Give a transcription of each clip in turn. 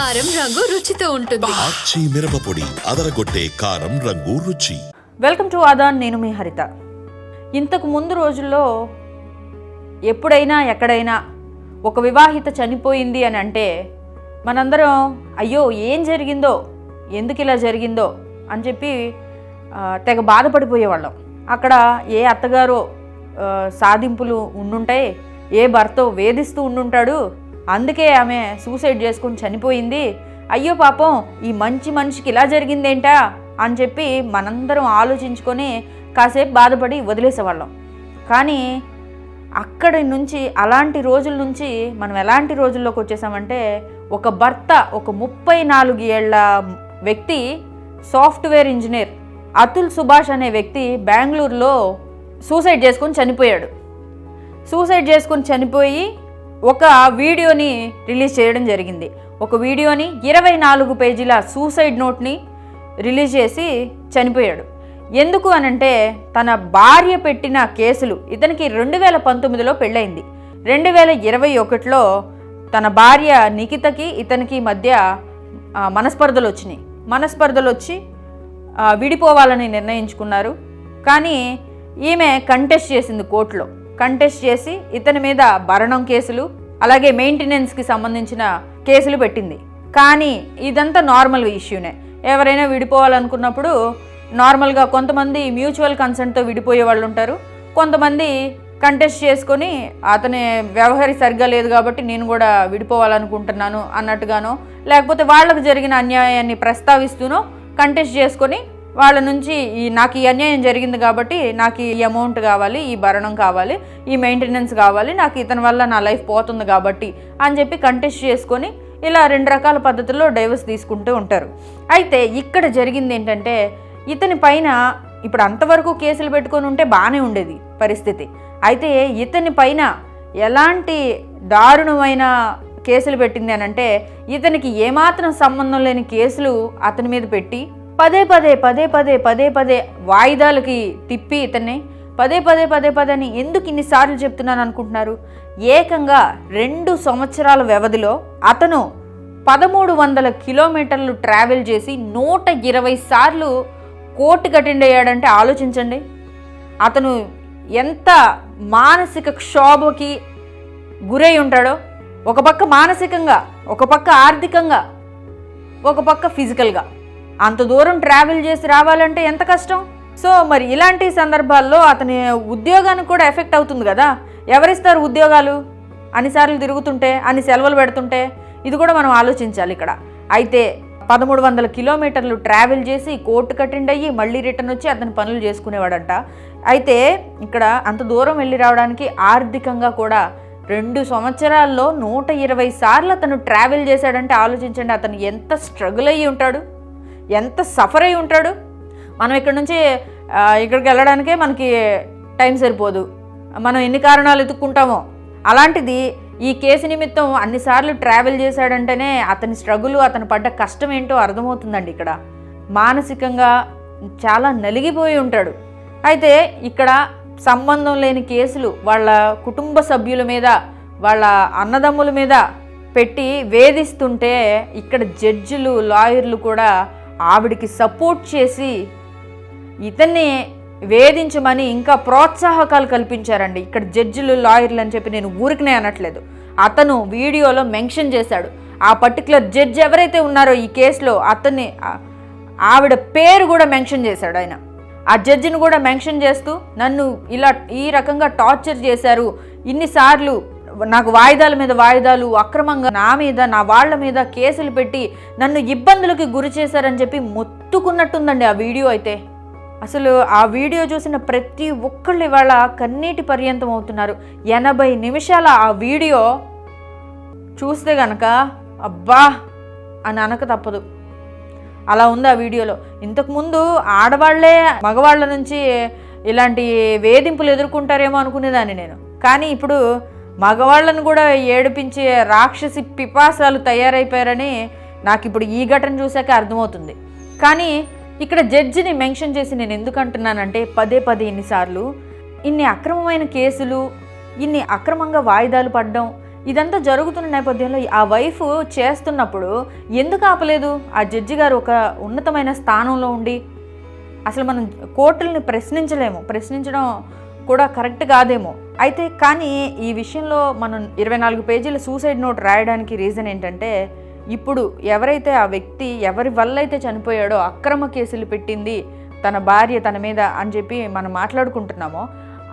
కారం రంగు రుచితో ఉంటుంది. ఆచి మిరపపొడి అదరగొట్టే కారం రంగు రుచి. వెల్కమ్ టు ఆదాన్ నేను మీ హరిత. ఇంతకు ముందు రోజుల్లో ఎప్పుడైనా ఎక్కడైనా ఒక వివాహిత చనిపోయింది అని అంటే మనందరం అయ్యో ఏం జరిగిందో? ఎందుకు ఇలా జరిగిందో? అని చెప్పి తెగ బాధపడిపోయేవాళ్ళం. అక్కడ ఏ అత్తగారో సాధింపులు ఉండుంటాయి ఏ భర్త వేధిస్తూ ఉండుంటాడు అందుకే ఆమె సూసైడ్ చేసుకొని చనిపోయింది. అయ్యో పాపం ఈ మంచి మనిషికి ఇలా జరిగిందేంటా? అని చెప్పి మనందరం ఆలోచించుకొని కాసేపు బాధపడి వదిలేసేవాళ్ళం. కానీ అక్కడి నుంచి అలాంటి రోజుల నుంచి మనం ఎలాంటి రోజుల్లోకి వచ్చేసామంటే ఒక భర్త ఒక ముప్పై నాలుగు ఏళ్ళ వ్యక్తి సాఫ్ట్వేర్ ఇంజనీర్ అతుల్ సుభాష్ అనే వ్యక్తి బెంగళూరులో సూసైడ్ చేసుకొని చనిపోయాడు. సూసైడ్ చేసుకొని చనిపోయి ఒక వీడియోని రిలీజ్ చేయడం జరిగింది. ఒక వీడియోని ఇరవై నాలుగు పేజీల సూసైడ్ నోట్ని రిలీజ్ చేసి చనిపోయాడు. ఎందుకు అనంటే తన భార్య పెట్టిన కేసులు ఇతనికి రెండు వేల పంతొమ్మిదిలో పెళ్ళయింది. రెండు వేల ఇరవై ఒకటిలో తన భార్య నిఖితకి ఇతనికి మధ్య మనస్పర్ధలు వచ్చినాయి. మనస్పర్ధలు వచ్చి విడిపోవాలని నిర్ణయించుకున్నారు. కానీ ఈమె కంటెస్ట్ చేసింది కోర్టులో. కంటెస్ట్ చేసి ఇతని మీద భరణం కేసులు అలాగే మెయింటెనెన్స్కి సంబంధించిన కేసులు పెట్టింది. కానీ ఇదంతా నార్మల్ ఇష్యూనే. ఎవరైనా విడిపోవాలనుకున్నప్పుడు నార్మల్గా కొంతమంది మ్యూచువల్ కన్సెంట్తో విడిపోయే వాళ్ళు ఉంటారు కొంతమంది కంటెస్ట్ చేసుకొని అతని వ్యవహారి సరిగ్గా లేదు కాబట్టి నేను కూడా విడిపోవాలనుకుంటున్నాను అన్నట్టుగానో లేకపోతే వాళ్ళకు జరిగిన అన్యాయాన్ని ప్రస్తావిస్తూనో కంటెస్ట్ చేసుకొని వాళ్ళ నుంచి ఈ నాకు ఈ అన్యాయం జరిగింది కాబట్టి నాకు ఈ అమౌంట్ కావాలి ఈ భరణం కావాలి ఈ మెయింటెనెన్స్ కావాలి నాకు ఇతని వల్ల నా లైఫ్ పోతుంది కాబట్టి అని చెప్పి కంటెస్ట్ చేసుకొని ఇలా రెండు రకాల పద్ధతుల్లో డైవర్స్ తీసుకుంటూ ఉంటారు. అయితే ఇక్కడ జరిగింది ఏంటంటే ఇతని పైన ఇప్పుడు అంతవరకు కేసులు పెట్టుకొని ఉంటే బాగానే ఉండేది పరిస్థితి. అయితే ఇతని పైన ఎలాంటి దారుణమైన కేసులు పెట్టింది అనంటే ఇతనికి ఏమాత్రం సంబంధం లేని కేసులు అతని మీద పెట్టి పదే పదే పదే పదే పదే పదే వాయిదాలకి తిప్పి ఇతన్ని. పదే పదే పదే పదే అని ఎందుకు ఇన్నిసార్లు చెప్తున్నాను అనుకుంటున్నారు? ఏకంగా రెండు సంవత్సరాల వ్యవధిలో అతను పదమూడు వందల కిలోమీటర్లు ట్రావెల్ చేసి నూట ఇరవై సార్లు కోర్టుకు అటెండ్ అయ్యాడంటే ఆలోచించండి. అతను ఎంత మానసిక క్షోభకి గురై ఉంటాడో ఒక పక్క మానసికంగా ఒక పక్క ఆర్థికంగా ఒక పక్క ఫిజికల్గా. అంత దూరం ట్రావెల్ చేసి రావాలంటే ఎంత కష్టం? సో మరి ఇలాంటి సందర్భాల్లో అతని ఉద్యోగానికి కూడా ఎఫెక్ట్ అవుతుంది కదా. ఎవరిస్తారు ఉద్యోగాలు? అన్నిసార్లు తిరుగుతుంటే అన్ని సెలవులు పెడుతుంటే? ఇది కూడా మనం ఆలోచించాలి ఇక్కడ. అయితే పదమూడు వందల కిలోమీటర్లు ట్రావెల్ చేసి కోర్టు కట్టండి అయ్యి మళ్ళీ రిటర్న్ వచ్చి అతని పనులు చేసుకునేవాడంట. అయితే ఇక్కడ అంత దూరం వెళ్ళి రావడానికి ఆర్థికంగా కూడా రెండు సంవత్సరాల్లో నూట ఇరవై సార్లు అతను ట్రావెల్ చేశాడంటే ఆలోచించండి అతను ఎంత స్ట్రగుల్ అయ్యి ఉంటాడు. ఎంత సఫర్ అయి ఉంటాడు? మనం ఇక్కడ నుంచి ఇక్కడికి వెళ్ళడానికే మనకి టైం సరిపోదు. మనం ఎన్ని కారణాలు ఎత్తుక్కుంటామో అలాంటిది ఈ కేసు నిమిత్తం అన్నిసార్లు ట్రావెల్ చేశాడంటేనే అతని స్ట్రగుల్ అతను పడ్డ కష్టం ఏంటో అర్థమవుతుందండి ఇక్కడ. మానసికంగా చాలా నలిగిపోయి ఉంటాడు. అయితే ఇక్కడ సంబంధం లేని కేసులు వాళ్ళ కుటుంబ సభ్యుల మీద వాళ్ళ అన్నదమ్ముల మీద పెట్టి వేధిస్తుంటే ఇక్కడ జడ్జిలు లాయర్లు కూడా ఆవిడికి సపోర్ట్ చేసి ఇతన్ని వేధించమని ఇంకా ప్రోత్సాహకాలు కల్పించారండి. ఇక్కడ జడ్జిలు లాయర్లు అని చెప్పి నేను ఊరికనే అనట్లేదు. అతను వీడియోలో మెన్షన్ చేశాడు. ఆ పర్టికులర్ జడ్జ్ ఎవరైతే ఉన్నారో ఈ కేసులో అతన్ని ఆవిడ పేరు కూడా మెన్షన్ చేశాడు ఆయన. ఆ జడ్జిని కూడా మెన్షన్ చేస్తూ నన్ను ఇలా ఈ రకంగా టార్చర్ చేశారు. ఇన్నిసార్లు నాకు వాయిదాల మీద వాయిదాలు అక్రమంగా నా మీద నా వాళ్ళ మీద కేసులు పెట్టి నన్ను ఇబ్బందులకి గురి చేశారని చెప్పి మొత్తుకున్నట్టుందండి ఆ వీడియో అయితే. అసలు ఆ వీడియో చూసిన ప్రతి ఒక్కళ్ళు ఇవాళ కన్నీటి పర్యంతం అవుతున్నారు. ఎనభై నిమిషాల ఆ వీడియో చూస్తే గనక అబ్బా! అని అనక తప్పదు. అలా ఉంది ఆ వీడియోలో. ఇంతకుముందు ఆడవాళ్ళే మగవాళ్ళ నుంచి ఇలాంటి వేధింపులు ఎదుర్కొంటారేమో అనుకునేదాన్ని నేను. కానీ ఇప్పుడు మగవాళ్ళను కూడా ఏడిపించే రాక్షసి పిపాసాలు తయారైపోయారని నాకు ఇప్పుడు ఈ ఘటన చూశాక అర్థమవుతుంది. కానీ ఇక్కడ జడ్జిని మెన్షన్ చేసి నేను ఎందుకు అంటున్నానంటే పదే పదే ఇన్నిసార్లు ఇన్ని అక్రమమైన కేసులు ఇన్ని అక్రమంగా వాయిదాలు పడడం ఇదంతా జరుగుతున్న నేపథ్యంలో ఆ వైఫ్ చేస్తున్నప్పుడు ఎందుకు ఆపలేదు? ఆ జడ్జి గారు ఒక ఉన్నతమైన స్థానంలో ఉండి అసలు మనం కోర్టుల్ని ప్రశ్నించలేము. ప్రశ్నించడం కూడా కరెక్ట్ కాదేమో. అయితే కానీ ఈ విషయంలో మనం ఇరవై నాలుగు పేజీల సూసైడ్ నోట్ రాయడానికి రీజన్ ఏంటంటే ఇప్పుడు ఎవరైతే ఆ వ్యక్తి ఎవరి వల్ల అయితే చనిపోయాడో అక్రమ కేసులు పెట్టింది తన భార్య తన మీద అని చెప్పి మనం మాట్లాడుకుంటున్నామో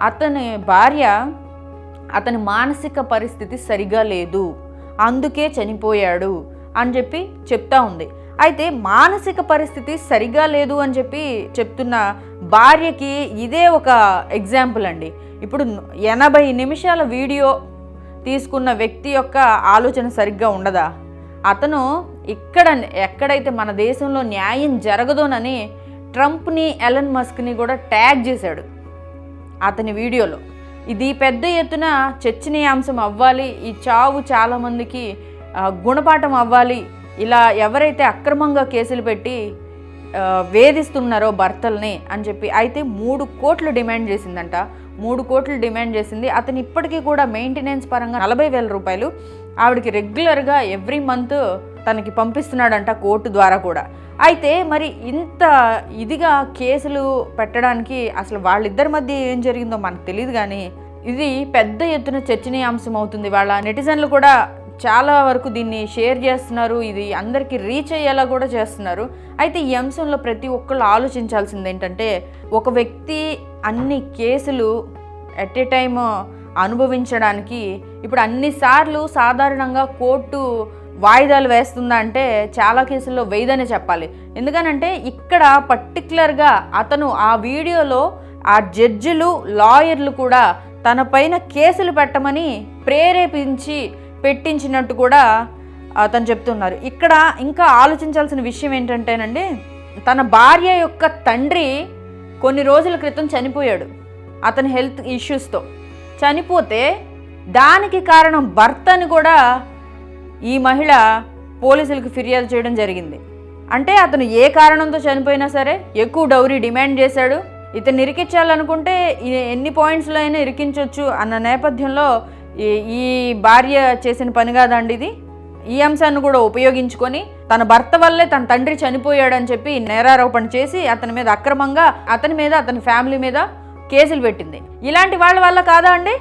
అతని భార్య అతని మానసిక పరిస్థితి సరిగా లేదు అందుకే చనిపోయాడు అని చెప్పి చెప్తా ఉంది. అయితే మానసిక పరిస్థితి సరిగా లేదు అని చెప్పి చెప్తున్న భార్యకి ఇదే ఒక ఎగ్జాంపుల్ అండి. ఇప్పుడు ఎనభై నిమిషాల వీడియో తీసుకున్న వ్యక్తి యొక్క ఆలోచన సరిగ్గా ఉండదా? అతను ఇక్కడ ఎక్కడైతే మన దేశంలో న్యాయం జరగదోనని ట్రంప్ని ఎలన్ మస్క్ని కూడా ట్యాగ్ చేశాడు అతని వీడియోలో. ఇది పెద్ద ఎత్తున చర్చనీయాంశం అవ్వాలి ఈ చావు చాలామందికి గుణపాఠం అవ్వాలి ఇలా ఎవరైతే అక్రమంగా కేసులు పెట్టి వేధిస్తున్నారో భర్తల్ని అని చెప్పి అయితే మూడు కోట్లు డిమాండ్ చేసిందంట. మూడు కోట్లు డిమాండ్ చేసింది. అతను ఇప్పటికీ కూడా మెయింటెనెన్స్ పరంగా నలభై వేల రూపాయలు ఆవిడకి రెగ్యులర్గా ఎవ్రీ మంత్ తనకి పంపిస్తున్నాడంట కోర్టు ద్వారా కూడా. అయితే మరి ఇంత ఇదిగా కేసులు పెట్టడానికి అసలు వాళ్ళిద్దరి మధ్య ఏం జరిగిందో మనకు తెలియదు కానీ ఇది పెద్ద ఎత్తున చర్చనీయాంశం అవుతుంది. వాళ్ళ నెటిజన్లు కూడా చాలా వరకు దీన్ని షేర్ చేస్తున్నారు. ఇది అందరికీ రీచ్ అయ్యేలా కూడా చేస్తున్నారు. అయితే ఈ అంశంలో ప్రతి ఒక్కళ్ళు ఆలోచించాల్సింది ఏంటంటే ఒక వ్యక్తి అన్ని కేసులు ఎట్ ఏ టైమ్ అనుభవించడానికి ఇప్పుడు అన్నిసార్లు సాధారణంగా కోర్టు వాయిదాలు వేస్తుందా అంటే చాలా కేసుల్లో వేయదనే చెప్పాలి. ఎందుకనంటే ఇక్కడ పర్టికులర్గా అతను ఆ వీడియోలో ఆ జడ్జిలు లాయర్లు కూడా తన పైన కేసులు పెట్టమని ప్రేరేపించి పెట్టించినట్టు కూడా అతను చెప్తున్నారు. ఇక్కడ ఇంకా ఆలోచించాల్సిన విషయం ఏంటంటేనండి తన భార్య యొక్క తండ్రి కొన్ని రోజుల క్రితం చనిపోయాడు అతని హెల్త్ ఇష్యూస్తో. చనిపోతే దానికి కారణం భర్తని కూడా ఈ మహిళ పోలీసులకు ఫిర్యాదు చేయడం జరిగింది. అంటే అతను ఏ కారణంతో చనిపోయినా సరే ఎక్కువ డౌరీ డిమాండ్ చేశాడు. ఇతను ఇరికించాలనుకుంటే ఎన్ని పాయింట్స్లో అయినా ఇరికించవచ్చు అన్న నేపథ్యంలో ఈ- ఈ భార్య చేసిన పని కాదండి ఇది. ఈ అంశాన్ని కూడా ఉపయోగించుకొని తన భర్త వల్లే తన తండ్రి చనిపోయాడని చెప్పి నేరారోపణ చేసి అతని మీద అక్రమంగా అతని మీద అతని ఫ్యామిలీ మీద కేసులు పెట్టింది. ఇలాంటి వాళ్ళ వల్ల కాదా అండి?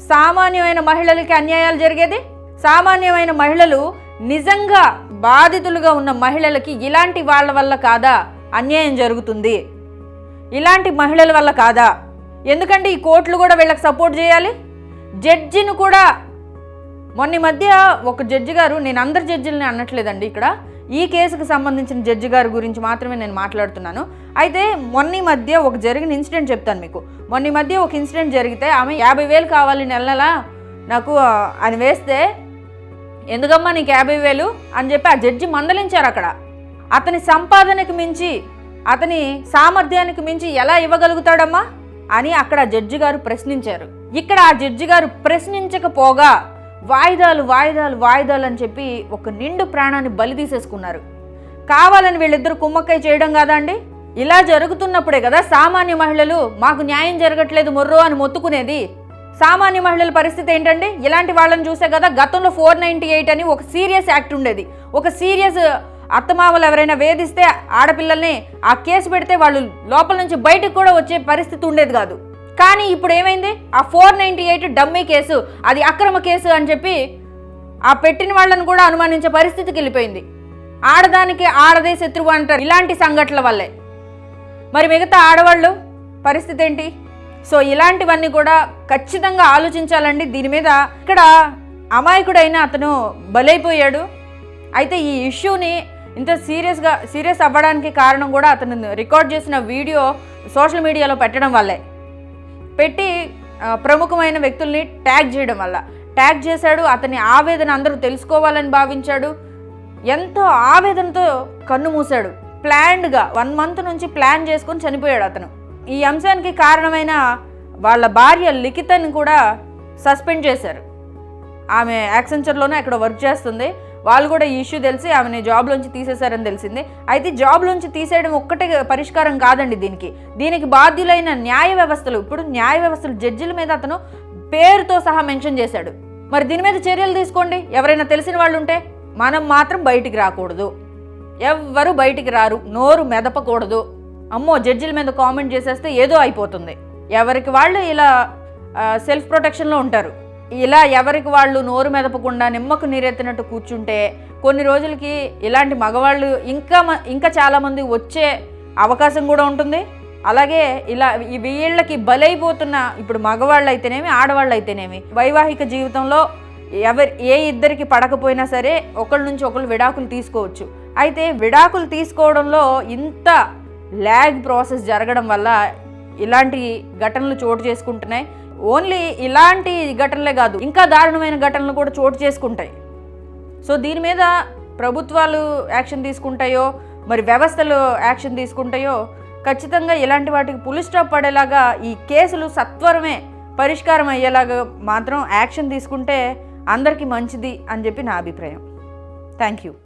సామాన్యమైన మహిళలకి అన్యాయాలు జరిగేది? సామాన్యమైన మహిళలు నిజంగా బాధితులుగా ఉన్న మహిళలకి ఇలాంటి వాళ్ళ వల్ల కాదా అన్యాయం జరుగుతుంది? ఇలాంటి మహిళల వల్ల కాదా? ఎందుకంటే ఈ కోర్టులు కూడా వీళ్ళకి సపోర్ట్ చేయాలి? జడ్జిని కూడా మొన్న మధ్య ఒక జడ్జి గారు నేను అందరి జడ్జిలని అనట్లేదండి ఇక్కడ. ఈ కేసుకు సంబంధించిన జడ్జి గారి గురించి మాత్రమే నేను మాట్లాడుతున్నాను. అయితే మొన్న మధ్య ఒక జరిగిన ఇన్సిడెంట్ చెప్తాను మీకు. మొన్న మధ్య ఒక ఇన్సిడెంట్ జరిగితే ఆమె యాభై వేలు కావాలి నెల నెలా నాకు అని వేస్తే ఎందుకమ్మా నీకు యాభై వేలు అని చెప్పి ఆ జడ్జి మందలించారు అక్కడ. అతని సంపాదనకు మించి అతని సామర్థ్యానికి మించి ఎలా ఇవ్వగలుగుతాడమ్మా అని అక్కడ జడ్జి గారు ప్రశ్నించారు. ఇక్కడ ఆ జడ్జి గారు ప్రశ్నించకపోగా వాయిదాలు వాయిదాలు వాయిదాలు అని చెప్పి ఒక నిండు ప్రాణాన్ని బలి తీసేసుకున్నారు. కావాలని వీళ్ళిద్దరు కుమ్మక్కై చేయడం కాదా అండి? ఇలా జరుగుతున్నప్పుడే కదా సామాన్య మహిళలు మాకు న్యాయం జరగట్లేదు మొర్రో అని మొత్తుకునేది. సామాన్య మహిళల పరిస్థితి ఏంటండి? ఇలాంటి వాళ్ళని చూసే కదా గతంలో ఫోర్ నైంటీ ఎయిట్ అని ఒక సీరియస్ యాక్ట్ ఉండేది. ఒక సీరియస్ అత్తమామలు ఎవరైనా వేధిస్తే ఆడపిల్లల్ని ఆ కేసు పెడితే వాళ్ళు లోపల నుంచి బయటకు కూడా వచ్చే పరిస్థితి ఉండేది కాదు. కానీ ఇప్పుడు ఏమైంది? ఆ four ninety eight dummy case అది అక్రమ కేసు అని చెప్పి ఆ పెట్టిన వాళ్ళని కూడా అనుమానించే పరిస్థితికి వెళ్ళిపోయింది. ఆడదానికి ఆడదే శత్రువు అంటారు ఇలాంటి సంఘటనల వల్లే. మరి మిగతా ఆడవాళ్ళు పరిస్థితి ఏంటి? సో ఇలాంటివన్నీ కూడా ఖచ్చితంగా ఆలోచించాలండి. దీని మీద ఇక్కడ అమాయకుడైన అతను బలైపోయాడు. అయితే ఈ ఇష్యూని ఇంత సీరియస్గా సీరియస్ అవ్వడానికి కారణం కూడా అతను రికార్డ్ చేసిన వీడియో సోషల్ మీడియాలో పెట్టడం వల్లే. పెట్టి ప్రముఖమైన వ్యక్తుల్ని ట్యాగ్ చేయడం వల్ల. ట్యాగ్ చేశాడు అతని ఆవేదన అందరూ తెలుసుకోవాలని భావించాడు. ఎంతో ఆవేదనతో కన్ను మూశాడు. ప్లాన్డ్గా వన్ మంత్ నుంచి ప్లాన్ చేసుకొని చనిపోయాడు అతను. ఈ అంశానికి కారణమైన వాళ్ళ భార్య లిఖితని కూడా సస్పెండ్ చేశారు. ఆమె యాక్సెంచర్లోనే అక్కడ వర్క్ చేస్తుంది. వాళ్ళు కూడా ఈ ఇష్యూ తెలిసి ఆమెని జాబ్లోంచి తీసేశారని తెలిసింది. అయితే జాబ్లోంచి తీసేయడం ఒక్కటే పరిష్కారం కాదండి దీనికి. దీనికి బాధ్యులైన న్యాయ వ్యవస్థలు ఇప్పుడు న్యాయ వ్యవస్థలు జడ్జిల మీద అతను పేరుతో సహా మెన్షన్ చేశాడు. మరి దీని మీద చర్యలు తీసుకోండి. ఎవరైనా తెలిసిన వాళ్ళు ఉంటే మనం మాత్రం బయటికి రాకూడదు. ఎవ్వరు బయటికి రారు. నోరు మెదపకూడదు. అమ్మో జడ్జిల మీద కామెంట్ చేసేస్తే ఏదో అయిపోతుంది. ఎవరికి వాళ్ళు ఇలా సెల్ఫ్ ప్రొటెక్షన్లో ఉంటారు. ఇలా ఎవరికి వాళ్ళు నోరు మెదపకుండా నిమ్మకు నీరెత్తినట్టు కూర్చుంటే కొన్ని రోజులకి ఇలాంటి మగవాళ్ళు ఇంకా మ- ఇంకా చాలామంది వచ్చే అవకాశం కూడా ఉంటుంది. అలాగే ఇలా ఈ వీళ్ళకి బలైపోతున్న ఇప్పుడు మగవాళ్ళు అయితేనేమి ఆడవాళ్ళు అయితేనేమి వైవాహిక జీవితంలో ఎవరి ఏ ఇద్దరికి పడకపోయినా సరే ఒకళ్ళ నుంచి ఒకళ్ళు విడాకులు తీసుకోవచ్చు. అయితే విడాకులు తీసుకోవడంలో ఇంత ల్యాగ్ ప్రాసెస్ జరగడం వల్ల ఇలాంటి ఘటనలు చోటు చేసుకుంటున్నాయి. ఓన్లీ ఇలాంటి ఘటనలే కాదు ఇంకా దారుణమైన ఘటనలు కూడా చోటు చేసుకుంటాయి. సో దీని మీద ప్రభుత్వాలు యాక్షన్ తీసుకుంటాయో మరి వ్యవస్థలు యాక్షన్ తీసుకుంటాయో ఖచ్చితంగా ఇలాంటి వాటికి పులి స్టాప్ పడేలాగా ఈ కేసులు సత్వరమే పరిష్కారం అయ్యేలాగా మాత్రం యాక్షన్ తీసుకుంటే అందరికీ మంచిది అని చెప్పి నా అభిప్రాయం. Thank you.